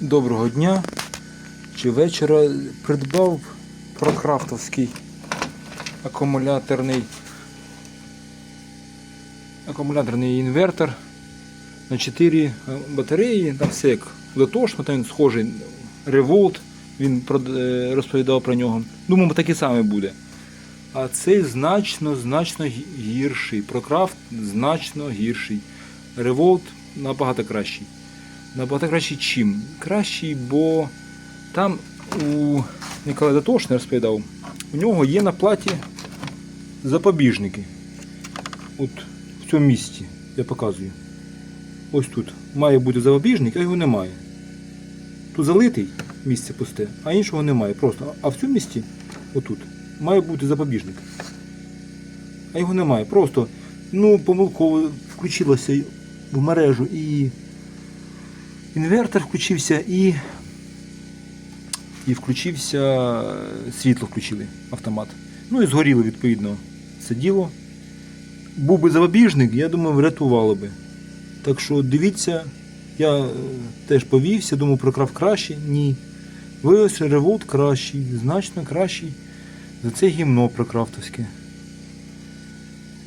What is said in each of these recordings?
Доброго дня чи вечора придбав прокрафтовський акумуляторний акумуляторний інвертор на 4 батареї. Там все як летошно, там він схожий Revolt, він е, розповідав про нього. Думаю, такий самий буде. А цей значно, значно гірший. Прокрафт значно гірший. Revolt набагато кращий. Набагато кращий чим? Кращий, бо там у Ніколая Дотошний розповідав, у нього є на платі запобіжники. От в цьому місці я показую. Ось тут має бути запобіжник, а його немає. Тут залитий місце пусте, а іншого немає. Просто. А в цьому місці, отут, має бути запобіжник. А його немає. Просто ну, помилково включилося в мережу і інвертор включився і. І включився, світло включили автомат. Ну і згоріло відповідно це діло. Був би запобіжник, я думаю, врятувало би. Так що дивіться, я е, теж повівся, думав, прокрав краще. Ні. Виявився револт кращий, значно кращий за це гімно прокрафтовське.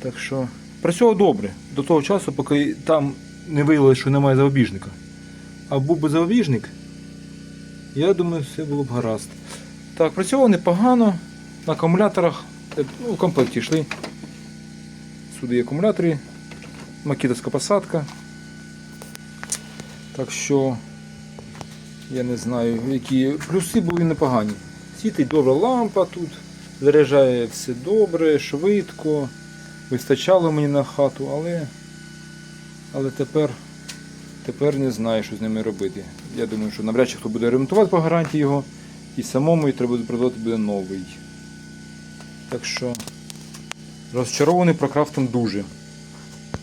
Так що працював добре до того часу, поки там не виявилося, що немає запобіжника. А був би запобіжник, я думаю, все було б гаразд. Так, працював непогано. На акумуляторах е, ну, в комплекті йшли. Сюди є акумулятори, макітовська посадка. Так що я не знаю, які плюси були непогані. Світить добра лампа тут, заряджає все добре, швидко. Вистачало мені на хату, але, але тепер, тепер не знаю, що з ними робити. Я думаю, що навряд чи хто буде ремонтувати по гарантії його, і самому і треба буде продавати буде новий. Так що розчарований прокрафтом дуже.